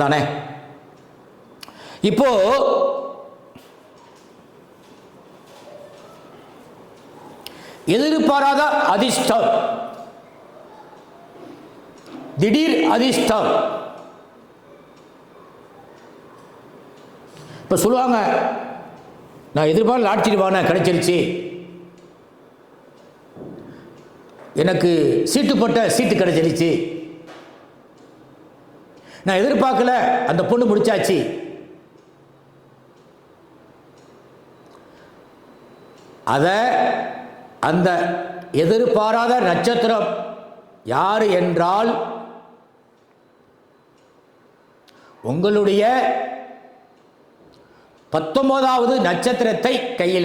தானே இப்போ எதிர்பாராத அதிர்ஷ்டம். திடீர் அதிர்ஷ்டம். இப்போ சொல்லுவாங்க நான் எதிர்பார்த்து லாட்ரி கிடைச்சிருச்சு. எனக்கு சீட்டு போட்ட சீட்டு கிடைச்சிருச்சு. நான் எதிர்பார்க்கல. அந்த பொண்ணு முடிச்சாச்சு. அதை அந்த எதிர்பாராத நட்சத்திரம் யார் என்றால் உங்களுடைய பத்தொன்பதாவது நட்சத்திரத்தை கையில்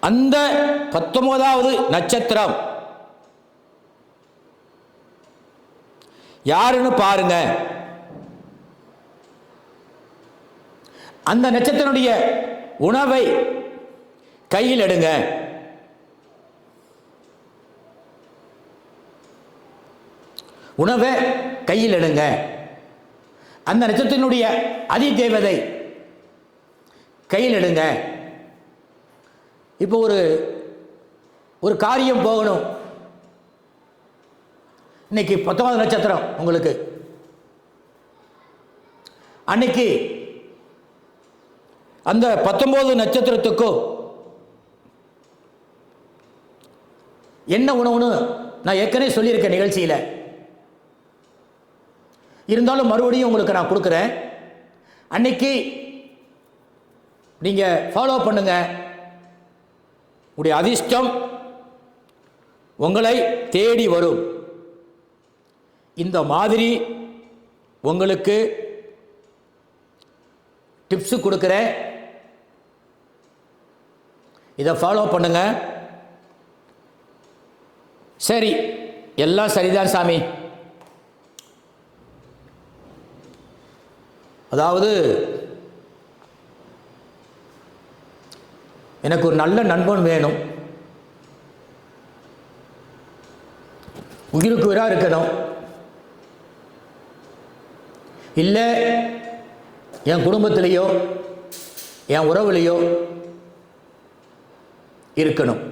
அந்த பத்தொன்பதாவது நட்சத்திரம். யாருன்னு பாருங்க. அந்த நட்சத்திரனுடைய உணவை கையில் எடுங்க. உணவை கையில் எடுங்க. அந்த நட்சத்திரத்தினுடைய அதி தேவதை கையில் எடுங்க. இப்போ ஒரு ஒரு காரியம் போகணும். இன்னைக்கு பத்தொன்பது நட்சத்திரம் உங்களுக்கு. அன்னைக்கு அந்த பத்தொன்பது நட்சத்திரத்துக்கும் என்ன உணவுன்னு நான் ஏற்கனவே சொல்லியிருக்கேன் நிகழ்ச்சியில். இருந்தாலும் மறுபடியும் உங்களுக்கு நான் கொடுக்குறேன். அன்னைக்கு நீங்கள் ஃபாலோ பண்ணுங்கள் உடைய அதிர்ஷ்டம் உங்களை தேடி வரும். இந்த மாதிரி உங்களுக்கு டிப்ஸு கொடுக்குறேன். இதை ஃபாலோ பண்ணுங்க. சரி எல்லாம் சரிதான் சாமி. அதாவது எனக்கு ஒரு நல்ல நண்பன் வேணும். உயிருக்கு உயிராக இருக்கணும். இல்லை என் குடும்பத்திலேயோ என் உறவுலையோ இருக்கணும்.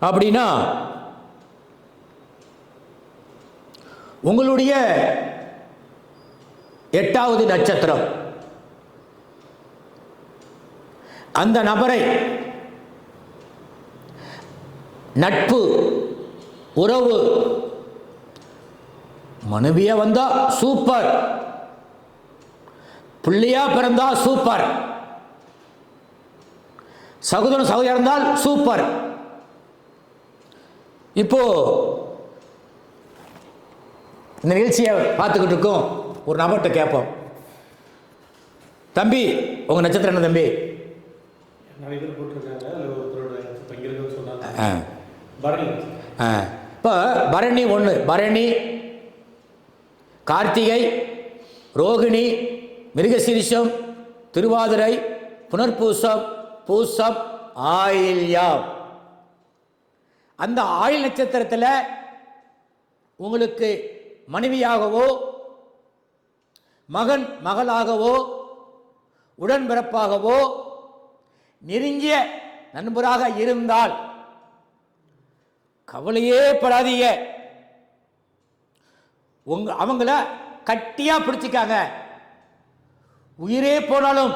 அப்படின்னா உங்களுடைய எட்டாவது நட்சத்திரம். அந்த நபரை நட்பு உறவு மனைவியா வந்தா சூப்பர் பிள்ளையா பிறந்தா சூப்பர் சகோதரன் சகோதரி இருந்தால் சூப்பர் இப்போ இந்த நிகழ்ச்சியை பார்த்துக்கிட்டு இருக்கோம். ஒரு நபர்கிட்ட கேட்போம். தம்பி உங்க நட்சத்திரம் என்ன தம்பி? இப்போ பரணி ஒன்று பரணி கார்த்திகை ரோகிணி மிருகசீரிஷம் திருவாதிரை புனர்பூசம் பூசம் ஆயில்யம் அந்த ஆயில் நட்சத்திரத்தில் உங்களுக்கு மனைவியாகவோ மகன் மகளாகவோ உடன்பிறப்பாகவோ நெருங்கிய நண்பராக இருந்தால் கவலையே படாதீங்க. உங்க அவங்கள கட்டியா பிடிச்சிக்காங்க. உயிரே போனாலும்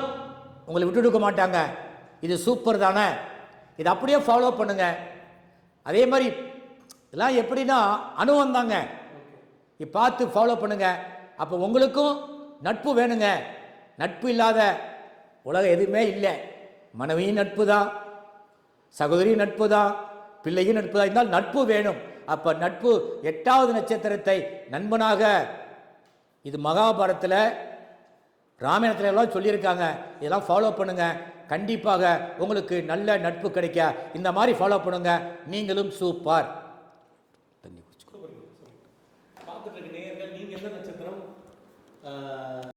உங்களை விட்டு கொடுக்க மாட்டாங்க. இது சூப்பர் தானே. இதை அப்படியே ஃபாலோ பண்ணுங்க. அதே மாதிரி இதெல்லாம் எப்படின்னா அனுபவம் தாங்க பார்த்து ஃபாலோ பண்ணுங்க. அப்போ உங்களுக்கும் நட்பு வேணுங்க. நட்பு இல்லாத உலகம் எதுவுமே இல்லை. மனைவியும் நட்பு தான் சகோதரியும் நட்பு தான் பிள்ளையும் நட்பு தான் இருந்தால் நட்பு வேணும். அப்போ நட்பு எட்டாவது நட்சத்திரத்தை நண்பனாக இது மகாபாரத்தில் ராமாயணத்தில் எல்லாம் சொல்லியிருக்காங்க. இதெல்லாம் ஃபாலோ பண்ணுங்க. கண்டிப்பாக உங்களுக்கு நல்ல நட்பு கிடைக்க. இந்த மாதிரி ஃபாலோ பண்ணுங்க. நீங்களும் சூப்பர்